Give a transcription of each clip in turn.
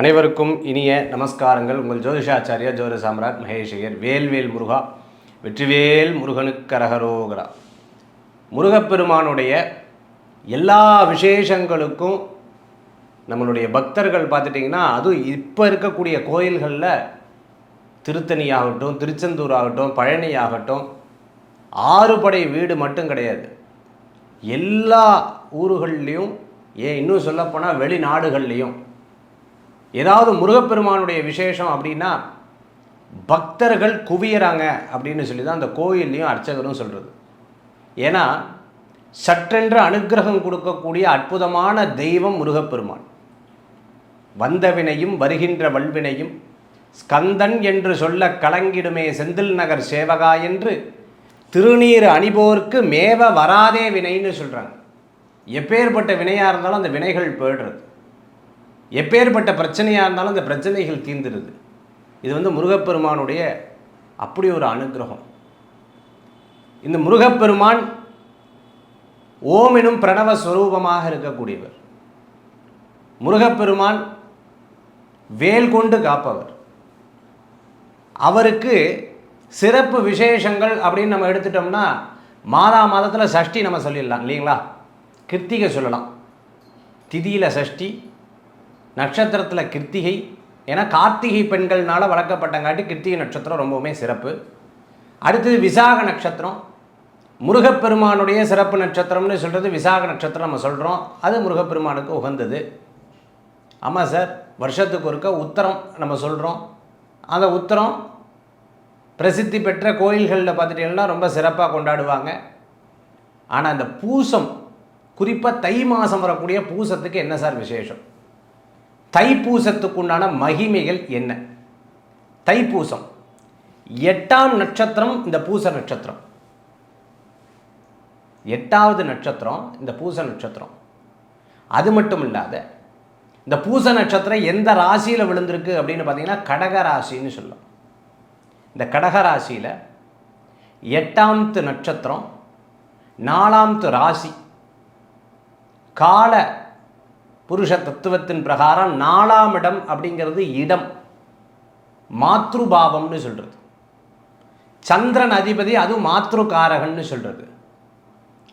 அனைவருக்கும் இனிய நமஸ்காரங்கள். உங்கள் ஜோதிஷாச்சாரியா ஜோதி சாம்ராட் மகேஷையர் வேல்வேல் முருகா வெற்றிவேல் முருகனுக்கரகரோகரா. முருகப்பெருமானுடைய எல்லா விசேஷங்களுக்கும் நம்மளுடைய பக்தர்கள் பார்த்துட்டிங்கன்னா அதுவும் இப்போ இருக்கக்கூடிய கோயில்களில் திருத்தணி ஆகட்டும் திருச்செந்தூர் ஆகட்டும் பழனி ஆகட்டும் ஆறுபடை வீடு மட்டும் கிடையாது. எல்லா ஊர்கள்லேயும் ஏன் இன்னும் சொல்லப்போனால் வெளிநாடுகள்லேயும் ஏதாவது முருகப்பெருமானுடைய விசேஷம் அப்படின்னா பக்தர்கள் குவியறாங்க அப்படின்னு சொல்லி தான் அந்த கோயில்லையும் அர்ச்சகரும் சொல்கிறது ஏன்னா சற்றென்று அனுக்கிரகம் கொடுக்கக்கூடிய அற்புதமான தெய்வம் முருகப்பெருமான். வந்தவினையும் வருகின்ற வல்வினையும் ஸ்கந்தன் என்று சொல்ல கலங்கிடுமே செந்தில் நகர் சேவகா என்று திருநீர் அணிபோர்க்கு மேவ வராதே வினைன்னு சொல்கிறாங்க எப்பேற்பட்ட வினையாக இருந்தாலும் அந்த வினைகள் போயிடுறது. எப்பேற்பட்ட பிரச்சனையாக இருந்தாலும் அந்த பிரச்சனைகள் தீர்ந்துடுது. இது வந்து முருகப்பெருமானுடைய அப்படி ஒரு அனுகிரகம். இந்த முருகப்பெருமான் ஓம் எனும் பிரணவ ஸ்வரூபமாக இருக்கக்கூடியவர். முருகப்பெருமான் வேல் கொண்டு காப்பவர். அவருக்கு சிறப்பு விசேஷங்கள் அப்படின்னு நம்ம எடுத்துட்டோம்னா மாதா மாதத்தில் சஷ்டி நம்ம சொல்லிடலாம் இல்லைங்களா? கிருத்திகை சொல்லலாம். திதியில் சஷ்டி நட்சத்திரத்தில் கிருத்திகை. ஏன்னா கார்த்திகை பெண்கள்னால் வளர்க்கப்பட்டங்காட்டி கிருத்திகை நட்சத்திரம் ரொம்பவுமே சிறப்பு. அடுத்தது விசாக நட்சத்திரம். முருகப்பெருமானுடைய சிறப்பு நட்சத்திரம்னு சொல்கிறது விசாக நட்சத்திரம் நம்ம சொல்கிறோம் அது முருகப்பெருமானுக்கு உகந்தது. ஆமாம் சார். வருஷத்துக்கு ஒருக்க உத்தரம் நம்ம சொல்கிறோம் அந்த உத்தரம் பிரசித்தி பெற்ற கோயில்களில் பார்த்துட்டீங்கன்னா ரொம்ப சிறப்பாக கொண்டாடுவாங்க. ஆனால் அந்த பூசம் குறிப்பாக தை மாதம் வரக்கூடிய பூசத்துக்கு என்ன சார் விசேஷம்? தைப்பூசத்துக்குண்டான மகிமைகள் என்ன? தைப்பூசம். எட்டாம் நட்சத்திரம் இந்த பூச நட்சத்திரம். எட்டாவது நட்சத்திரம் இந்த பூச நட்சத்திரம். அது மட்டும் இல்லாத இந்த பூச நட்சத்திரம் எந்த ராசியில் விழுந்திருக்கு அப்படின்னு பார்த்தீங்கன்னா கடக ராசின்னு சொல்லலாம் இந்த கடகராசியில் எட்டாம்த்து நட்சத்திரம் நாலாம்த்து ராசி. கால புருஷ தத்துவத்தின் பிரகாரம் நாலாம் இடம் அப்படிங்கிறது இடம். மாத்ருபாவம்னு சொல்கிறது சந்திரன் அதிபதி அதுவும் மாத்ருகாரகன்னு சொல்கிறது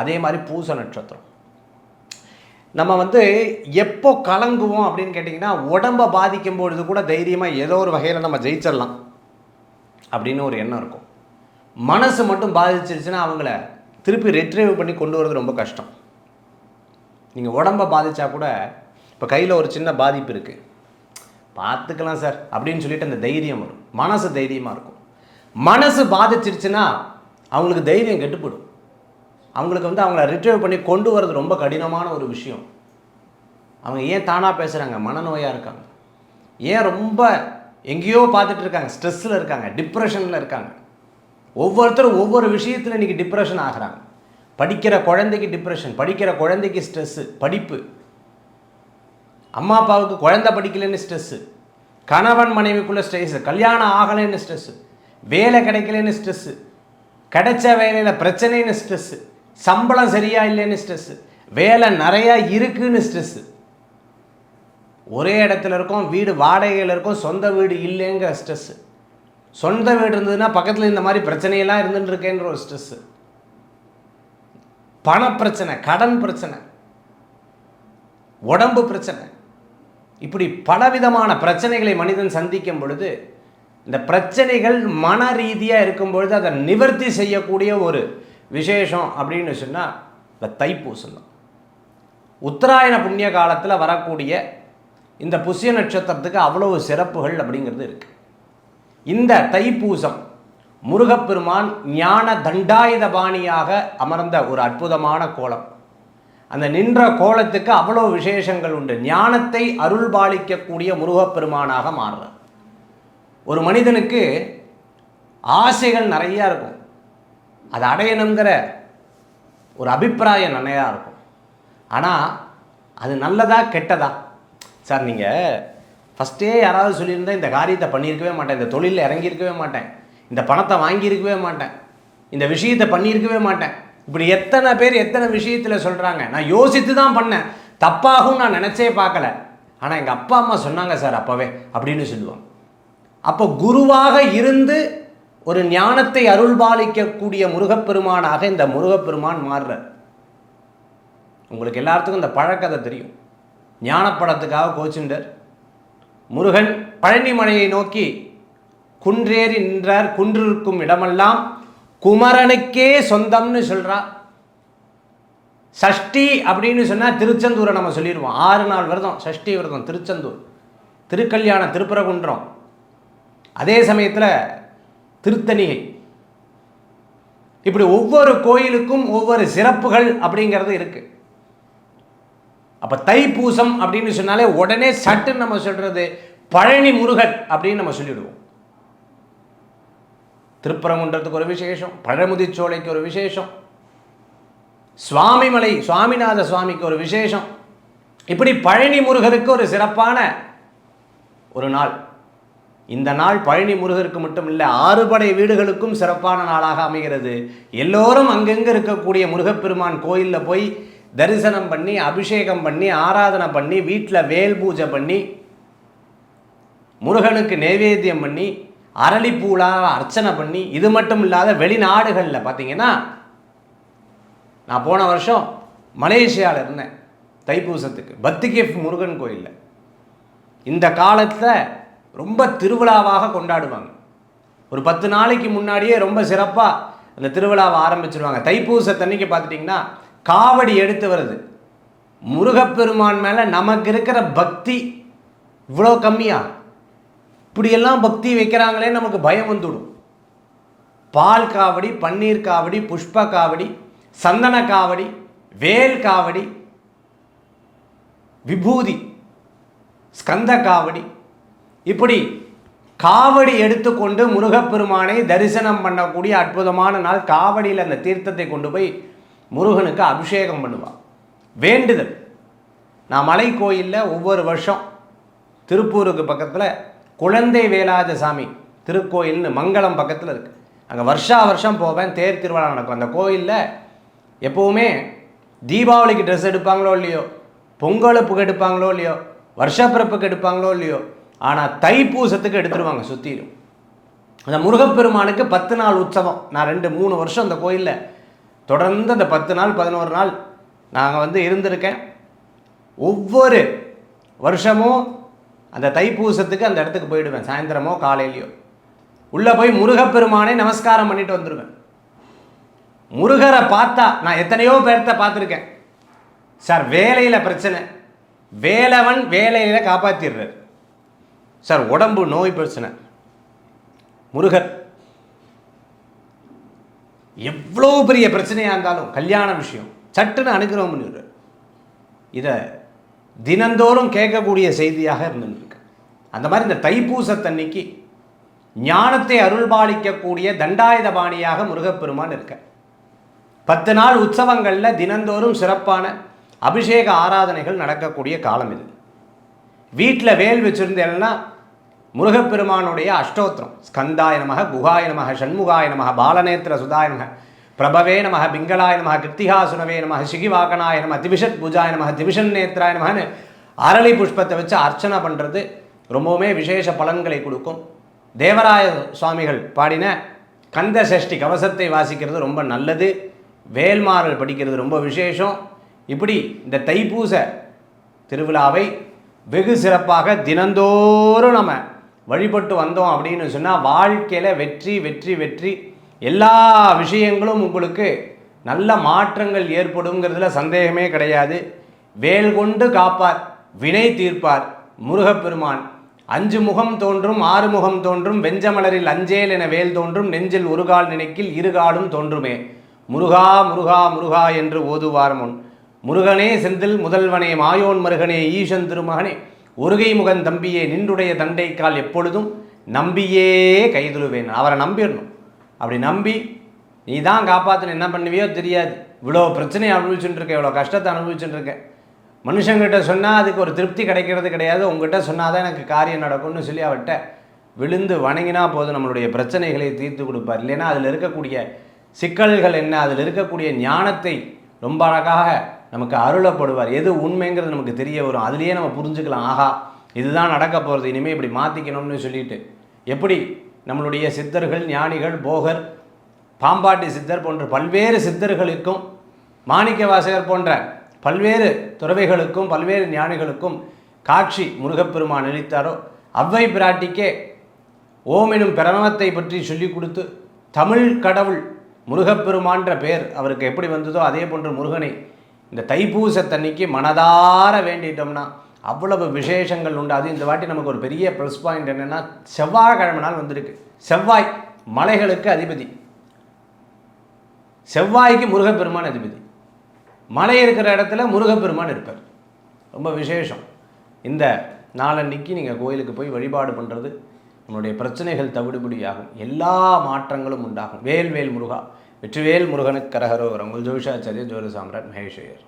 அதே மாதிரி பூச நட்சத்திரம். நம்ம வந்து எப்போ கலங்குவோம் அப்படின்னு கேட்டிங்கன்னா உடம்பை பாதிக்கும் பொழுது கூட தைரியமாக ஏதோ ஒரு வகையில் நம்ம ஜெயிச்சிடலாம் அப்படின்னு ஒரு எண்ணம் இருக்கும். மனசு மட்டும் பாதிச்சிருச்சுன்னா அவங்கள திருப்பி ரெட்ரைவ் பண்ணி கொண்டு வரது ரொம்ப கஷ்டம். நீங்கள் உடம்பை பாதித்தா கூட இப்போ கையில் ஒரு சின்ன பாதிப்பு இருக்குது பார்த்துக்கலாம் சார் அப்படின்னு சொல்லிட்டு அந்த தைரியம் வரும். மனசு தைரியமாக இருக்கும். மனசு பாதிச்சிருச்சுன்னா அவங்களுக்கு தைரியம் கெட்டுப்படும். அவங்களுக்கு வந்து அவங்கள ரிட்ரைவ் பண்ணி கொண்டு வர்றது ரொம்ப கடினமான ஒரு விஷயம். அவங்க ஏன் தானாக பேசுகிறாங்க மனநோயாக இருக்காங்க. ஏன் ரொம்ப எங்கேயோ பார்த்துட்டு இருக்காங்க? ஸ்ட்ரெஸ்ஸில் இருக்காங்க டிப்ரெஷனில் இருக்காங்க. ஒவ்வொருத்தரும் ஒவ்வொரு விஷயத்தில் இன்றைக்கி டிப்ரெஷன் ஆகிறாங்க. படிக்கிற குழந்தைக்கு டிப்ரெஷன் படிக்கிற குழந்தைக்கு ஸ்ட்ரெஸ்ஸு படிப்பு. அம்மா அப்பாவுக்கு குழந்தை படிக்கலைன்னு ஸ்ட்ரெஸ்ஸு கணவன் மனைவிக்குள்ளே ஸ்ட்ரெஸ்ஸு கல்யாணம் ஆகலைன்னு ஸ்ட்ரெஸ்ஸு வேலை கிடைக்கலன்னு ஸ்ட்ரெஸ்ஸு கிடைச்ச வேலையில் பிரச்சனைன்னு ஸ்ட்ரெஸ்ஸு சம்பளம் சரியாக இல்லைன்னு ஸ்ட்ரெஸ்ஸு வேலை நிறையா இருக்குன்னு ஸ்ட்ரெஸ்ஸு ஒரே இடத்துல இருக்கோம் வீடு வாடகையில் இருக்கும் சொந்த வீடு இல்லைங்கிற ஸ்ட்ரெஸ்ஸு சொந்த வீடு இருந்ததுன்னா பக்கத்தில் இந்த மாதிரி பிரச்சனையெல்லாம் இருந்துட்டு இருக்கேன்ற ஒரு ஸ்ட்ரெஸ்ஸு பணப்பிரச்சனை கடன் பிரச்சனை உடம்பு பிரச்சனை. இப்படி பலவிதமான பிரச்சனைகளை மனிதன் சந்திக்கும் பொழுது இந்த பிரச்சனைகள் மன ரீதியாக இருக்கும் பொழுது அதை நிவர்த்தி செய்யக்கூடிய ஒரு விசேஷம் அப்படின்னு சொன்னால் இந்த தைப்பூசம் தான். உத்தராயண புண்ணிய காலத்தில் வரக்கூடிய இந்த புஷ்ய நட்சத்திரத்துக்கு அவ்வளவு சிறப்புகள் அப்படிங்கிறது இருக்குது இந்த தைப்பூசம் முருகப்பெருமான் ஞான தண்டாயுத பாணியாக அமர்ந்த ஒரு அற்புதமான கோலம். அந்த நின்ற கோலத்துக்கு அவ்வளோ விசேஷங்கள் உண்டு. ஞானத்தை அருள் பாலிக்கக்கூடிய முருகப்பெருமானாக மாறுறார். ஒரு மனிதனுக்கு ஆசைகள் நிறையா இருக்கும். அதை அடையணுங்கிற ஒரு அபிப்பிராயம் நிறையா இருக்கும். ஆனால் அது நல்லதா கெட்டதா? சார் நீங்கள் ஃபஸ்ட்டே யாராவது சொல்லியிருந்தா இந்த காரியத்தை பண்ணியிருக்கவே மாட்டேன். இந்த தொழிலில் இறங்கியிருக்கவே மாட்டேன். இந்த பணத்தை வாங்கியிருக்கவே மாட்டேன். இந்த விஷயத்தை பண்ணியிருக்கவே மாட்டேன். இப்படி எத்தனை பேர் எத்தனை விஷயத்தில் சொல்கிறாங்க நான் யோசித்து தான் பண்ணேன். தப்பாகவும் நான் நினச்சே பார்க்கல. ஆனால் எங்கள் அப்பா அம்மா சொன்னாங்க சார் அப்போவே அப்படின்னு சொல்லுவாங்க. அப்போ குருவாக இருந்து ஒரு ஞானத்தை அருள்பாலிக்கக்கூடிய முருகப்பெருமானாக இந்த முருகப்பெருமான் மாறுறார். உங்களுக்கு எல்லாத்துக்கும் இந்த பழக்கதை தெரியும். ஞானப்படத்துக்காக கோச்சுண்டர். முருகன் பழனிமலையை நோக்கி குன்றேறி நின்றார் குன்றிருக்கும் இடமெல்லாம் குமரனுக்கே சொந்தம்னு சொல்றா. சஷ்டி அப்படின்னு சொன்னால் திருச்செந்தூரை நம்ம சொல்லிடுவோம். ஆறு நாள் விரதம் சஷ்டி விரதம் திருச்செந்தூர். திருக்கல்யாணம் திருப்பரங்குன்றம் அதே சமயத்தில் திருத்தணிகை. இப்படி ஒவ்வொரு கோயிலுக்கும் ஒவ்வொரு சிறப்புகள் அப்படிங்கிறது இருக்குது அப்போ தைப்பூசம் அப்படின்னு சொன்னாலே உடனே சட்டுன்னு நம்ம சொல்கிறது பழனி முருகன் அப்படின்னு நம்ம சொல்லிவிடுவோம் திருப்பரங்குன்றத்துக்கு ஒரு விசேஷம் பழமுதிச்சோலைக்கு ஒரு விசேஷம் சுவாமிமலை சுவாமிநாத சுவாமிக்கு ஒரு விசேஷம். இப்படி பழனி முருகருக்கு ஒரு சிறப்பான ஒரு நாள். இந்த நாள் பழனி முருகருக்கு மட்டும் இல்லை ஆறுபடை வீடுகளுக்கும் சிறப்பான நாளாக அமைகிறது. எல்லோரும் அங்கங்கே இருக்கக்கூடிய முருகப்பெருமான் கோயிலில் போய் தரிசனம் பண்ணி அபிஷேகம் பண்ணி ஆராதனை பண்ணி வீட்டில் வேல் பூஜை பண்ணி முருகனுக்கு நைவேத்தியம் பண்ணி அரளிப்பூலாக அர்ச்சனை பண்ணி இது மட்டும் இல்லாத வெளிநாடுகளில் பார்த்தீங்கன்னா நான் போன வருஷம் மலேசியாவில் இருந்தேன் தைப்பூசத்துக்கு பத்திகேஃப் முருகன் கோயிலில். இந்த காலத்தில் ரொம்ப திருவிழாவாக கொண்டாடுவாங்க. ஒரு பத்து நாளைக்கு முன்னாடியே ரொம்ப சிறப்பாக அந்த திருவிழாவை ஆரம்பிச்சிருவாங்க. தைப்பூசத்தன்னைக்கு பார்த்துட்டிங்கன்னா காவடி எடுத்து வருது. முருகப்பெருமான் மேலே நமக்கு இருக்கிற பக்தி இவ்வளோ கம்மியாக இப்படியெல்லாம் பக்தி வைக்கிறாங்களே நமக்கு பயம் வந்துடும். பால் காவடி பன்னீர் காவடி புஷ்ப காவடி சந்தன காவடி வேல் காவடி விபூதி ஸ்கந்த காவடி. இப்படி காவடி எடுத்துக்கொண்டு முருகப்பெருமானை தரிசனம் பண்ணக்கூடிய அற்புதமான நாள் காவடியில் அந்த தீர்த்தத்தை கொண்டு போய் முருகனுக்கு அபிஷேகம் பண்ணுவான் வேண்டுதல். நான் மலை கோயிலில் ஒவ்வொரு வருஷம் திருப்பூருக்கு பக்கத்தில் குழந்தை வேலாத சாமி திருக்கோயில்னு மங்களம் பக்கத்தில் இருக்குது அங்கே வருஷா வருஷம் போவேன் தேர் திருவிழா நடக்கும். அந்த கோயிலில் எப்போவுமே தீபாவளிக்கு ட்ரெஸ் எடுப்பாங்களோ இல்லையோ பொங்கலுப்புக்கு எடுப்பாங்களோ இல்லையோ வருஷப்பிறப்புக்கு எடுப்பாங்களோ இல்லையோ ஆனால் தைப்பூசத்துக்கு எடுத்துருவாங்க சுற்றிலும் அந்த முருகப்பெருமானுக்கு பத்து நாள் உற்சவம். நான் ரெண்டு மூணு வருஷம் அந்த கோயிலில் தொடர்ந்து அந்த பத்து நாள் பதினோரு நாள் நாங்கள் வந்து இருந்திருக்கேன். ஒவ்வொரு வருஷமும் அந்த தைப்பூசத்துக்கு அந்த இடத்துக்கு போயிடுவேன் சாயந்தரமோ காலையிலையோ. உள்ளே போய் முருகப்பெருமானை நமஸ்காரம் பண்ணிட்டு வந்துடுவேன் முருகரை பார்த்தா நான் எத்தனையோ பேர்த்த பார்த்துருக்கேன். சார் வேலையில் பிரச்சனை. வேலவன் வேலையில் காப்பாற்றிடுறார் சார் உடம்பு நோய் பிரச்சனை. முருகர் எவ்வளோ பெரிய பிரச்சனையாக இருந்தாலும் கல்யாண விஷயம் சட்டுன்னு அனுகிரகம் பண்ணிடுறார். இதை தினந்தோறும் கேட்கக்கூடிய செய்தியாக இருந்துருக்கு. அந்த மாதிரி இந்த தைப்பூசத்தன்னைக்கு ஞானத்தை அருள்பாலிக்கக்கூடிய தண்டாயுதபாணியாக முருகப்பெருமான் இருக்க. பத்து நாள் உற்சவங்களில் தினந்தோறும் சிறப்பான அபிஷேக ஆராதனைகள் நடக்கக்கூடிய காலம் இது. வீட்டில் வேல் வச்சுருந்தேன்னா முருகப்பெருமானுடைய அஷ்டோத்திரம். ஸ்கந்தாய குகாயனமாக குகாய பாலநேத்திர சுதாயனமாக பிரபவே நமக பிங்களாய நமக கிருத்திகாசுனவே நமக சிகிவாகனாய நம திவிஷத் பூஜாய நமக திவிஷன் நேத்ராய நமகன்னு அரளி புஷ்பத்தை வச்சு அர்ச்சனை பண்ணுறது ரொம்பவுமே விசேஷ பலன்களை கொடுக்கும். தேவராய சுவாமிகள் பாடின கந்த சஷ்டி கவசத்தை வாசிக்கிறது ரொம்ப நல்லது வேல்மாறல் படிக்கிறது ரொம்ப விசேஷம் இப்படி இந்த தைப்பூச திருவிழாவை வெகு சிறப்பாக தினந்தோறும் நம்ம வழிபட்டு வந்தோம் அப்படின்னு சொன்னால் வாழ்க்கையில் வெற்றி வெற்றி வெற்றி எல்லா விஷயங்களும் உங்களுக்கு நல்ல மாற்றங்கள் ஏற்படுங்கிறதுல சந்தேகமே கிடையாது. வேல் கொண்டு காப்பார் வினை தீர்ப்பார் முருகப்பெருமான். அஞ்சு முகம் தோன்றும் ஆறு முகம் தோன்றும் வெஞ்சமலரில் அஞ்சேல் என வேல் தோன்றும் நெஞ்சில் ஒரு கால் நினைக்கில் இருகாலும் தோன்றுமே. முருகா முருகா முருகா என்று ஓதுவார் முன். முருகனே செந்தில் முதல்வனே மாயோன் மருகனே ஈசன் திருமகனே. ஒருகை முகன் தம்பியே நின்றுடைய தண்டைக்கால் எப்பொழுதும் நம்பியே கைதுருவேன் அவரை நம்பிடணும். அப்படி நம்பி நீ தான் காப்பாற்றணும் என்ன பண்ணுவியோ தெரியாது. இவ்வளோ பிரச்சனையை அனுபவிச்சுட்டு இருக்க இவ்வளோ கஷ்டத்தை அனுபவிச்சுட்டு இருக்கேன் மனுஷங்கிட்ட சொன்னால் அதுக்கு ஒரு திருப்தி கிடைக்கிறது கிடையாது. உங்ககிட்ட சொன்னால் தான் எனக்கு காரியம் நடக்கும்னு சொல்லி அவட்ட விழுந்து வணங்கினா போதும் நம்மளுடைய பிரச்சனைகளை தீர்த்து கொடுப்பார். இல்லைன்னா அதில் இருக்கக்கூடிய சிக்கல்கள் என்ன? அதில் இருக்கக்கூடிய ஞானத்தை ரொம்ப அழகாக நமக்கு அருளப்படுவார். எது உண்மைங்கிறது நமக்கு தெரிய வரும். அதுலேயே நம்ம புரிஞ்சுக்கலாம். ஆஹா இதுதான் நடக்க போகிறது இனிமேல் இப்படி மாற்றிக்கணும்னு சொல்லிட்டு. எப்படி? நம்மளுடைய சித்தர்கள் ஞானிகள் போகர் பாம்பாட்டி சித்தர் போன்ற பல்வேறு சித்தர்களுக்கும் மாணிக்க வாசகர் போன்ற பல்வேறு துறவைகளுக்கும் பல்வேறு ஞானிகளுக்கும் காட்சி முருகப்பெருமான் அளித்தாரோ அவ்வை பிராட்டிக்கே ஓம் எனும் பிரணவத்தை பற்றி சொல்லிக் கொடுத்து தமிழ் கடவுள் முருகப்பெருமான்ற பேர் அவருக்கு எப்படி வந்ததோ அதே போன்று முருகனை இந்த தைப்பூசத்தன்னைக்கு மனதார வேண்டிட்டோம்னா அவ்வளவு விசேஷங்கள் உண்டு. அது இந்த வாட்டி நமக்கு ஒரு பெரிய ப்ளஸ் பாயிண்ட் என்னென்னா செவ்வாய்க்கிழமை நாள் வந்திருக்கு. செவ்வாய் மலைகளுக்கு அதிபதி. செவ்வாய்க்கு முருகப்பெருமான் அதிபதி. மலை இருக்கிற இடத்துல முருகப்பெருமான் இருப்பார். ரொம்ப விசேஷம். இந்த நாளன்னைக்கு நீங்கள் கோயிலுக்கு போய் வழிபாடு பண்ணுறது நம்மளுடைய பிரச்சனைகள் தவிடுபடியாகும் எல்லா மாற்றங்களும் உண்டாகும். வேல் வேல் முருகா வெற்றிவேல் முருகனுக்கு கரகரோகரம். உங்கள் ஜோஷாச்சாரிய ஜோதி சாம்ராட் மகேஷ் ஐயர்